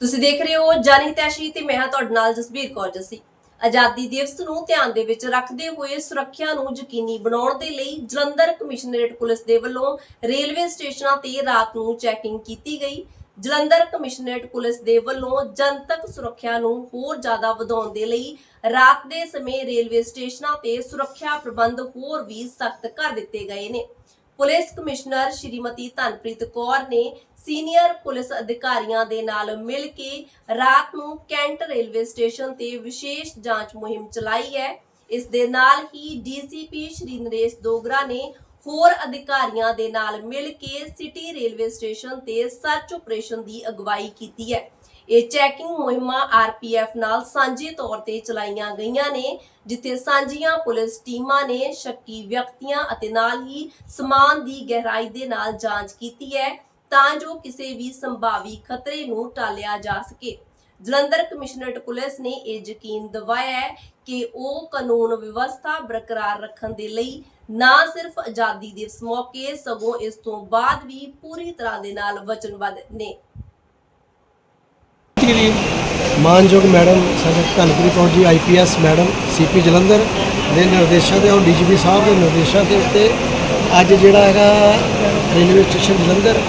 ਤੁਸੀਂ ਦੇਖ ਰਹੇ ਹੋ ਜਾਨੀ ਤੇ ਮੈਂ ਹਾਂ ਤੁਹਾਡੇ ਨਾਲ ਜਸਬੀਰ ਕੌਰ ਜੱਸੀ। ਆਜ਼ਾਦੀ ਦਿਵਸ ਨੂੰ ਧਿਆਨ ਦੇ ਵਿੱਚ ਰੱਖਦੇ ਹੋਏ ਸੁਰੱਖਿਆ ਨੂੰ ਯਕੀਨੀ ਬਣਾਉਣ ਦੇ ਲਈ ਜਲੰਧਰ ਕਮਿਸ਼ਨਰੇਟ ਪੁਲਿਸ ਦੇ ਵੱਲੋਂ ਰੇਲਵੇ ਸਟੇਸ਼ਨਾਂ ਤੇ ਰਾਤ ਨੂੰ ਚੈਕਿੰਗ ਕੀਤੀ ਗਈ। ਜਲੰਧਰ ਕਮਿਸ਼ਨਰੇਟ ਪੁਲਿਸ ਦੇ ਵੱਲੋਂ ਜਨਤਕ ਸੁਰੱਖਿਆ ਨੂੰ ਹੋਰ ਜ਼ਿਆਦਾ ਵਧਾਉਣ ਦੇ ਲਈ ਰਾਤ ਦੇ ਸਮੇਂ ਰੇਲਵੇ ਸਟੇਸ਼ਨਾਂ ਤੇ ਸੁਰੱਖਿਆ ਪ੍ਰਬੰਧ ਹੋਰ ਵੀ ਸਖਤ ਕਰ ਦਿੱਤੇ ਗਏ ਨੇ। ਪੁਲਿਸ ਕਮਿਸ਼ਨਰ ਸ਼੍ਰੀਮਤੀ ਧਨਪ੍ਰੀਤ ਕੌਰ ਨੇ ਸੀਨੀਅਰ ਪੁਲਿਸ ਅਧਿਕਾਰੀਆਂ ਦੇ ਨਾਲ ਮਿਲ ਕੇ ਰਾਤ ਨੂੰ ਕੈਂਟ ਰੇਲਵੇ ਸਟੇਸ਼ਨ ਤੇ ਵਿਸ਼ੇਸ਼ ਜਾਂਚ ਮੁਹਿੰਮ ਚਲਾਈ ਹੈ। ਇਸ ਦੇ ਨਾਲ ਹੀ ਡੀਸੀਪੀ ਸ਼੍ਰੀ ਨਰੇਸ਼ ਦੋਗਰਾ ਨੇ ਹੋਰ ਅਧਿਕਾਰੀਆਂ ਦੇ ਨਾਲ ਮਿਲ ਕੇ ਸਿਟੀ ਰੇਲਵੇ ਸਟੇਸ਼ਨ ਤੇ ਸਰਚ ਆਪਰੇਸ਼ਨ ਦੀ ਅਗਵਾਈ ਕੀਤੀ ਹੈ। ਇਹ ਚੈਕਿੰਗ ਮੁਹਿੰਮਾਂ ਆਰਪੀਐਫ ਨਾਲ ਸਾਂਝੇ ਤੌਰ ਤੇ ਚਲਾਈਆਂ ਗਈਆਂ ਨੇ, ਜਿੱਥੇ ਸਾਂਝੀਆਂ ਪੁਲਿਸ ਟੀਮਾਂ ਨੇ ਸ਼ੱਕੀ ਵਿਅਕਤੀਆਂ ਅਤੇ ਨਾਲ ਹੀ ਸਮਾਨ ਦੀ ਗਹਿਰਾਈ ਦੇ ਨਾਲ ਜਾਂਚ ਕੀਤੀ ਹੈ ਤਾਂ ਜੋ ਕਿਸੇ ਵੀ ਸੰਭਾਵੀ ਖਤਰੇ ਨੂੰ ਟਾਲਿਆ ਜਾ ਸਕੇ। ਜਲੰਧਰ ਕਮਿਸ਼ਨਰਟ ਪੁਲਿਸ ਨੇ ਇਹ ਯਕੀਨ ਦਿਵਾਇਆ ਹੈ ਕਿ ਉਹ ਕਾਨੂੰਨ ਵਿਵਸਥਾ ਬਰਕਰਾਰ ਰੱਖਣ ਦੇ ਲਈ ਨਾ ਸਿਰਫ ਆਜ਼ਾਦੀ ਦਿਵਸ ਮੌਕੇ ਸਗੋਂ ਇਸ ਤੋਂ ਬਾਅਦ ਵੀ ਪੂਰੀ ਤਰ੍ਹਾਂ ਦੇ ਨਾਲ ਵਚਨਬੱਧ ਨੇ। ਮਾਨਯੋਗ ਮੈਡਮ ਸਾਡੇ Dhanpreet Kaur ji IPS madam CP Jalandhar ਦੇ ਨਿਰਦੇਸ਼ਾਂ ਤੇ ਔਰ ਡੀਜੀਪੀ ਸਾਹਿਬ ਦੇ ਨਿਰਦੇਸ਼ਾਂ ਦੇ ਉੱਤੇ ਅੱਜ ਜਿਹੜਾ ਹੈਗਾ railway station Jalandhar,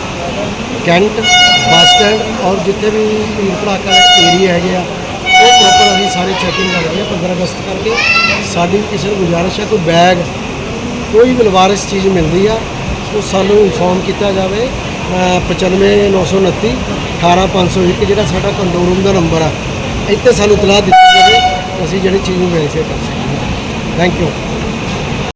cantt, bus stand ਔਰ ਜਿੱਥੇ ਵੀ ਭੀੜ ਭੜਾਕਾ ਏਰੀਆ ਹੈਗੇ ਆ ਉਹ ਪ੍ਰੋਪਰ ਅਸੀਂ ਸਾਰੇ ਚੈਕਿੰਗ ਕਰ ਰਹੇ ਹਾਂ 15 ਅਗਸਤ ਕਰਕੇ। ਸਾਡੀ ਕਿਸੇ ਨੂੰ ਗੁਜ਼ਾਰਿਸ਼ ਹੈ, ਕੋਈ ਬੈਗ ਕੋਈ ਵੀ ਲਵਾਰਿਸ ਚੀਜ਼ ਮਿਲਦੀ ਆ, ਉਹ ਸਾਨੂੰ ਇਨਫੋਰਮ ਕੀਤਾ ਜਾਵੇ। 95929 18501 ਜਿਹੜਾ ਸਾਡਾ ਕੰਟਰੋਲ ਰੂਮ ਦਾ ਨੰਬਰ ਆ, ਇੱਥੇ ਸਾਨੂੰ ਤਲਾਹ ਦਿੱਤੀ ਜਾਵੇ ਅਸੀਂ ਜਿਹੜੀ ਚੀਜ਼ ਨੂੰ ਵੈਰੀਫਾਈ ਕਰ ਸਕੀਏ। Thank you